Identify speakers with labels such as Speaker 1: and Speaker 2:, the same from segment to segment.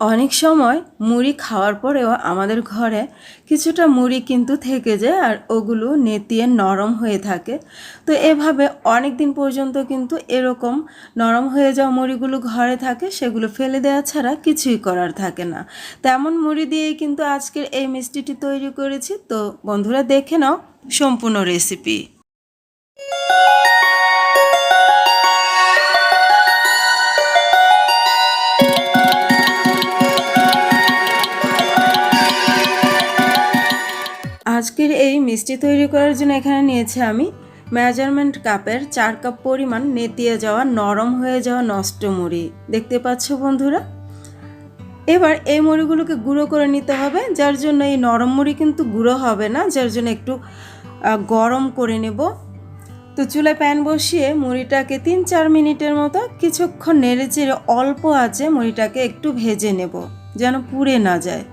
Speaker 1: অনেক সময় মুড়ি খাওয়ার পরেও আমাদের ঘরে কিছুটা মুড়ি কিন্তু থেকে যায় আর ওগুলো নেতিয়ে নরম হয়ে থাকে। তো এভাবে অনেক দিন পর্যন্ত কিন্তু এরকম নরম হয়ে যাওয়া মুড়িগুলো ঘরে থাকে, সেগুলো ফেলে দেওয়া ছাড়া কিছুই করার থাকে না। তেমন মুড়ি দিয়েই কিন্তু আজকের এই মিষ্টিটি তৈরি করেছি। তো বন্ধুরা দেখে নাও সম্পূর্ণ রেসিপি মিষ্টি তৈরি করার জন্য এখানে নিয়েছি আমি মেজারমেন্ট কাপের চার কাপ পরিমাণ নেতিয়ে যাওয়া নরম হয়ে যাওয়া নষ্ট মুড়ি। দেখতে পাচ্ছ বন্ধুরা? এবার এই মুড়িগুলোকে গুঁড়ো করে নিতে হবে, যার জন্য এই নরম মুড়ি কিন্তু গুঁড়ো হবে না, যার জন্য একটু গরম করে নেব। তো চুলায় প্যান বসিয়ে মুড়িটাকে তিন চার মিনিটের মতো কিছুক্ষণ নেড়ে চেড়ে অল্প আছে মুড়িটাকে একটু ভেজে নেব, যেন পুড়ে না যায়।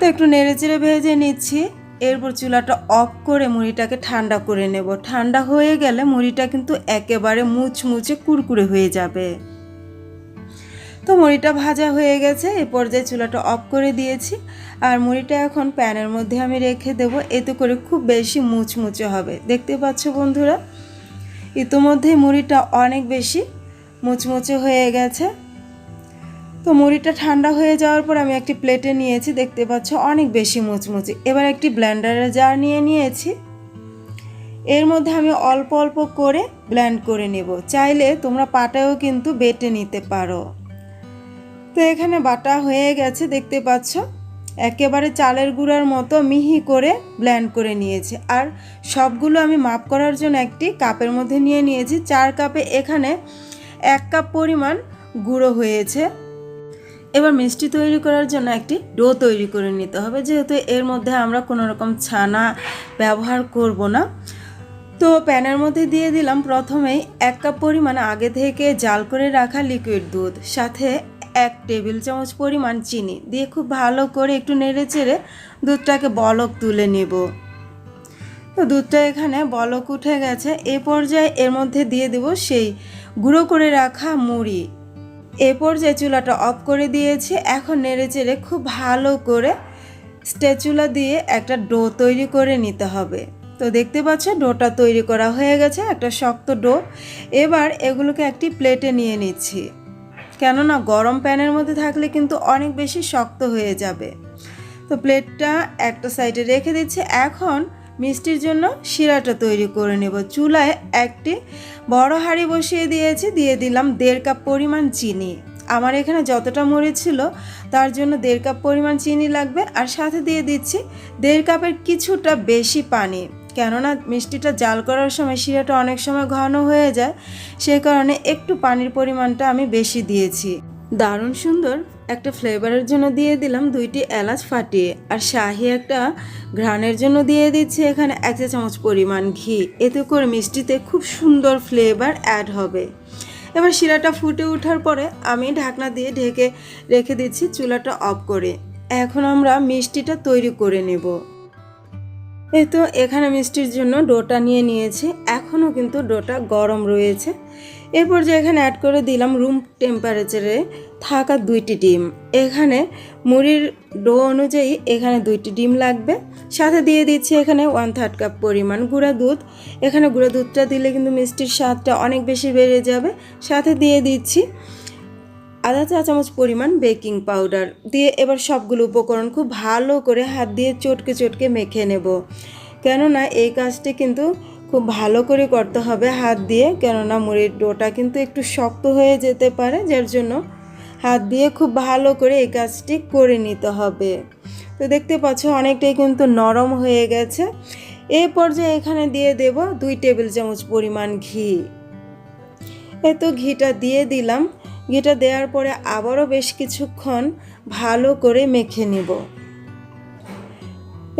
Speaker 1: তো একটু নেড়ে চেড়ে ভেজে নিচ্ছি। এরপর চুলাটা অফ করে মুড়িটাকে ঠান্ডা করে নেব। ঠান্ডা হয়ে গেলে মুড়িটা কিন্তু একেবারে মুচমুচে কুরকুরে হয়ে যাবে। তো মুড়িটা ভাজা হয়ে গেছে এই পর্যায়ে চুলাটা অফ করে দিয়েছি। আর মুড়িটা এখন প্যানের মধ্যে আমি রেখে দেবো। এতে করে খুব বেশি মুচমুচে হবে। দেখতে পাচ্ছ বন্ধুরা? ইতোমধ্যেই মুড়িটা অনেক বেশি মুচমুচে হয়ে গেছে। তো মুড়িটা ঠান্ডা হয়ে যাওয়ার পর আমি একটি প্লেটে নিয়েছি, দেখতে পাচ্ছ অনেক বেশি মুচমুচে। এবার একটি ব্ল্যান্ডারের জার নিয়ে নিয়েছি। এর মধ্যে আমি অল্প অল্প করে ব্ল্যান্ড করে নেব। চাইলে তোমরা পাটাও কিন্তু বেটে নিতে পারো। তো এখানে বাটা হয়ে গেছে, দেখতে পাচ্ছ? একেবারে চালের গুঁড়ার মতো মিহি করে ব্ল্যান্ড করে নিয়েছি। আর সবগুলো আমি মাপ করার জন্য একটি কাপের মধ্যে নিয়ে নিয়েছি। চার কাপে এখানে এক কাপ পরিমাণ গুঁড়ো হয়েছে। এবার মিষ্টি তৈরি করার জন্য একটি ডো তৈরি করে নিতে হবে, যেহেতু এর মধ্যে আমরা কোনো রকম ছানা ব্যবহার করব না। তো প্যানের মধ্যে দিয়ে দিলাম প্রথমেই এক কাপ পরিমাণ আগে থেকে জাল করে রাখা লিকুইড দুধ, সাথে এক টেবিল চামচ পরিমাণ চিনি দিয়ে খুব ভালো করে একটু নেড়ে চেড়ে দুধটাকে বলক তুলে নেব। তো দুধটা এখানে বলক উঠে গেছে, এ পর্যায়ে এর মধ্যে দিয়ে দেব সেই গুঁড়ো করে রাখা মুড়ি। এ পর্যায়ে চুলাটা অফ করে দিয়েছি, এখন নেড়ে চেড়ে খুব ভালো করে স্ট্যাচুলা দিয়ে একটা ডো তৈরি করে নিতে হবে। তো দেখতে পাচ্ছ, ডোটা তৈরি করা হয়ে গেছে, একটা শক্ত ডো। এবার এগুলোকে একটি প্লেটে নিয়ে নিচ্ছি। কেননা গরম প্যানের মধ্যে থাকলে কিন্তু অনেক বেশি শক্ত হয়ে যাবে। তো প্লেটটা একটা সাইডে রেখে দিচ্ছি। এখন মিষ্টির জন্য শিরাটা তৈরি করে নেব। চুলায় একটি বড় হাঁড়ি বসিয়ে দিয়েছি, দিয়ে দিলাম দেড় কাপ পরিমাণ চিনি। আমার এখানে যতটা মুড়ি ছিল, তার জন্য দেড় কাপ পরিমাণ চিনি লাগবে। আর সাথে দিয়ে দিচ্ছি দেড় কাপের কিছুটা বেশি পানি। কেননা মিষ্টিটা জাল করার সময় শিরাটা অনেক সময় ঘন হয়ে যায় সেই কারণে একটু পানির পরিমাণটা আমি বেশি দিয়েছি। দারুণ সুন্দর। একটা ফ্লেভারের জন্য দিয়ে দিলাম দুইটি এলাচ ফাটিয়ে। আর শাহি একটা ঘ্রাণের জন্য দিয়ে দিচ্ছি এখানে এক চা চামচ পরিমাণ ঘি। এতে করে মিষ্টিতে খুব সুন্দর ফ্লেভার অ্যাড হবে। এবার শিরাটা ফুটে ওঠার পরে আমি ঢাকনা দিয়ে ঢেকে রেখে দিচ্ছি চুলাটা অফ করে। এখন আমরা মিষ্টিটা তৈরি করে নেব। এই তো এখানে মিষ্টির জন্য ডোটা নিয়ে নিয়েছি। এখনও কিন্তু ডোটা গরম রয়েছে। এরপর যে এখানে অ্যাড করে দিলাম রুম টেম্পারেচারে থাকা দুইটি ডিম। এখানে মুড়ির ডো অনুযায়ী এখানে দুইটি ডিম লাগবে। সাথে দিয়ে দিচ্ছি এখানে ওয়ান থার্ড কাপ পরিমাণ গুঁড়া দুধ। এখানে গুঁড়া দুধটা দিলে কিন্তু মিষ্টির স্বাদটা অনেক বেশি বেড়ে যাবে। সাথে দিয়ে দিচ্ছি আধা চা চামচ পরিমাণ বেকিং পাউডার দিয়ে এবার সবগুলো উপকরণ খুব ভালো করে হাত দিয়ে চটকে চটকে মেখে নেব। কেননা এই কাজটি কিন্তু খুব ভালো করে করতে হবে হাত দিয়ে, কেননা মুড়ির ডোটা কিন্তু একটু শক্ত হয়ে যেতে পারে, যার জন্য হাত দিয়ে খুব ভালো করে এই কাজটি করে নিতে হবে। তো দেখতে পাচ্ছ অনেকটাই কিন্তু নরম হয়ে গেছে। এই পর্যায়ে এখানে দিয়ে দেব দুই টেবিল চামচ পরিমাণ ঘি। এত ঘিটা দিয়ে দিলাম। ঘিটা দেওয়ার পরে আবারও বেশ কিছুক্ষণ ভালো করে মেখে নিব।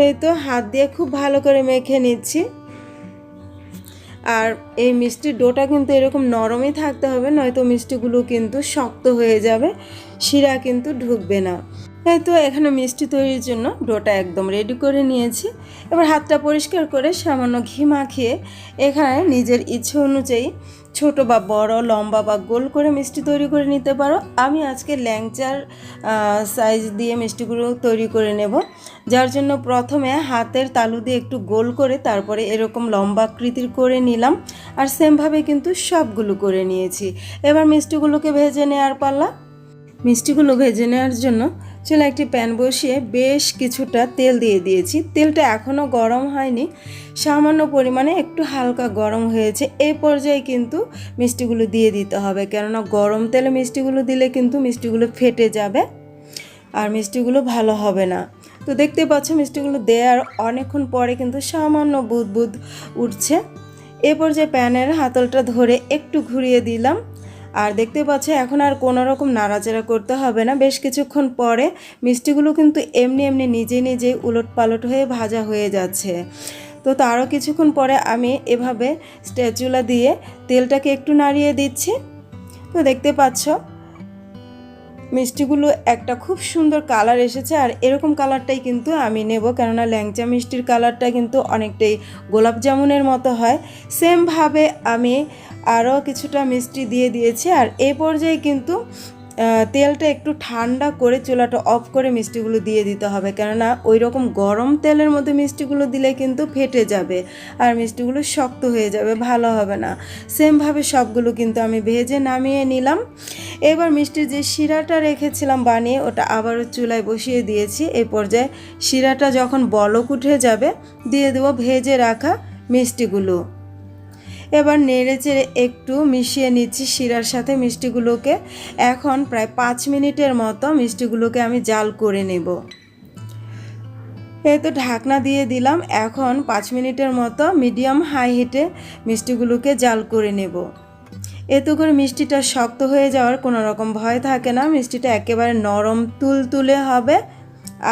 Speaker 1: এই তো হাত দিয়ে খুব ভালো করে মেখে নিচ্ছি। আর এই মিষ্টির ডোটা কিন্তু এরকম নরমই থাকতে হবে, নয়তো মিষ্টিগুলো কিন্তু শক্ত হয়ে যাবে, শিরা কিন্তু ঢুকবে না। এই তো এখানে মিষ্টি তৈরির জন্য ডোটা একদম রেডি করে নিয়েছি। এবার হাতটা পরিষ্কার করে সামান্য ঘি মাখিয়ে এখানে নিজের ইচ্ছে অনুযায়ী ছোট বা বড়, লম্বা বা গোল করে মিষ্টি তৈরি করে নিতে পারো। আমি আজকে ল্যাংচার সাইজ দিয়ে মিষ্টিগুলো তৈরি করে নেব। যার জন্য প্রথমে হাতের তালু দিয়ে একটু গোল করে তারপরে এরকম লম্বা আকৃতির করে নিলাম। আর সেমভাবে কিন্তু সবগুলো করে নিয়েছি। এবার মিষ্টিগুলোকে ভেজে নেওয়ার পাল্লা মিষ্টিগুলো ভেজে নেওয়ার জন্য চলে একটি প্যান বসিয়ে বেশ কিছুটা তেল দিয়ে দিয়েছি। তেলটা এখনও গরম হয়নি। সামান্য পরিমাণে একটু হালকা গরম হয়েছে। এই পর্যায়ে কিন্তু মিষ্টিগুলো দিয়ে দিতে হবে। কেননা গরম তেলে মিষ্টিগুলো দিলে কিন্তু মিষ্টিগুলো ফেটে যাবে আর মিষ্টিগুলো ভালো হবে না। তো দেখতে পাচ্ছ, মিষ্টিগুলো দেওয়ার অনেকক্ষণ পরে কিন্তু সামান্য বুদ বুদ উঠছে। এ পর্যায়ে প্যানের হাতলটা ধরে একটু ঘুরিয়ে দিলাম। আর দেখতে পাচ্ছ, এখন আর কোনো রকম নাড়াচাড়া করতে হবে না। বেশ কিছুক্ষণ পরে মিষ্টিগুলো কিন্তু এমনি এমনি নিজে নিজেই উলট পালট হয়ে ভাজা হয়ে যাচ্ছে। তো তারও কিছুক্ষণ পরে আমি এভাবে স্ট্যাচুলা দিয়ে তেলটাকে একটু নাড়িয়ে দিচ্ছি। তো দেখতে পাচ্ছ, মিষ্টিগুলো একটা খুব সুন্দর কালার এসেছে আর এরকম কালারটাই কিন্তু আমি নেব। কেননা ল্যাংচা মিষ্টির কালারটা কিন্তু অনেকটাই গোলাপ জামুনের মতো হয়। সেমভাবে আমি আরও কিছুটা মিষ্টি দিয়ে দিয়েছি। আর এ পর্যায়ে কিন্তু তেলটা একটু ঠান্ডা করে চুলাটা অফ করে মিষ্টিগুলো দিয়ে দিতে হবে। কেননা ওই রকম গরম তেলের মধ্যে মিষ্টিগুলো দিলে কিন্তু ফেটে যাবে আর মিষ্টিগুলো শক্ত হয়ে যাবে, ভালো হবে না। সেমভাবে সবগুলো কিন্তু আমি ভেজে নামিয়ে নিলাম। এবার মিষ্টির যে শিরাটা রেখেছিলাম বানিয়ে, ওটা আবারও চুলায় বসিয়ে দিয়েছি। এই পর্যায়ে শিরাটা যখন বলক উঠে যাবে, দিয়ে দেবো ভেজে রাখা মিষ্টিগুলো। এবার নেড়ে চেড়ে একটু মিশিয়ে নিচ্ছি শিরার সাথে মিষ্টিগুলোকে। এখন প্রায় পাঁচ মিনিটের মতো মিষ্টিগুলোকে আমি জাল করে নেব। এই তো ঢাকনা দিয়ে দিলাম। এখন পাঁচ মিনিটের মতো মিডিয়াম হাই হিটে মিষ্টিগুলোকে জাল করে নেব। এতে করে মিষ্টিটা শক্ত হয়ে যাওয়ার কোনো রকম ভয় থাকে না। মিষ্টিটা একেবারে নরম তুলতুলে হবে।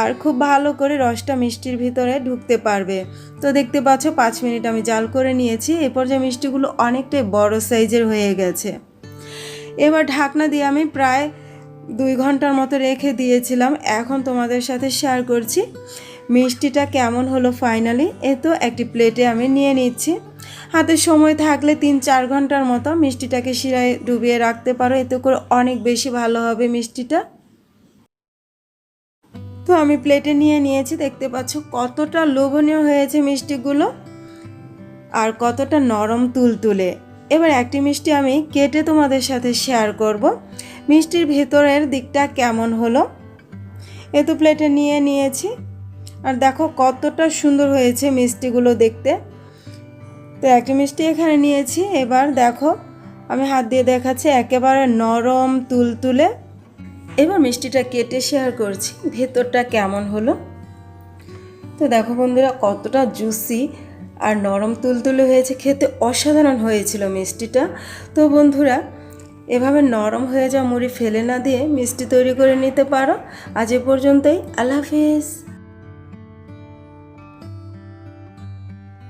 Speaker 1: আর খুব ভালো করে রসটা মিষ্টির ভিতরে ঢুকতে পারবে। তো দেখতে পাচ্ছ, পাঁচ মিনিট আমি জাল করে নিয়েছি। এরপর যে মিষ্টিগুলো অনেকটাই বড় সাইজের হয়ে গেছে। এবার ঢাকনা দিয়ে আমি প্রায় দুই ঘণ্টার মতো রেখে দিয়েছিলাম। এখন তোমাদের সাথে শেয়ার করছি মিষ্টিটা কেমন হলো ফাইনালি। এ তো একটি প্লেটে আমি নিয়ে নিচ্ছি। হাতে সময় থাকলে তিন চার ঘণ্টার মতো মিষ্টিটাকে শিরায় ডুবিয়ে রাখতে পারো। এতে করে অনেক বেশি ভালো হবে মিষ্টিটা। তো আমি প্লেটে নিয়ে নিয়েছি, দেখতে পাচ্ছ কতটা লোভনীয় হয়েছে মিষ্টিগুলো আর কতটা নরম তুলতুলে। এবার একটি মিষ্টি আমি কেটে তোমাদের সাথে শেয়ার করব। মিষ্টির ভেতরের দিকটা কেমন হলো? এ তো প্লেটে নিয়ে নিয়েছি। আর দেখো কতটা সুন্দর হয়েছে মিষ্টিগুলো দেখতে। তো একটি মিষ্টি এখানে নিয়েছি। এবার দেখো, আমি হাত দিয়ে দেখাচ্ছি একেবারে নরম তুলতুলে। এবার মিষ্টিটা কেটে শেয়ার করছি, ভেতরটা কেমন হলো? তো দেখো বন্ধুরা, কতটা জুসি আর নরম তুলতুলে হয়েছে, খেতে অসাধারণ হয়েছিল মিষ্টিটা। তো বন্ধুরা, এভাবে নরম হয়ে যাওয়া মুড়ি ফেলে না দিয়ে মিষ্টি তৈরি করে নিতে পারো। আজ এ পর্যন্তই, আল্লাহ হাফিজ।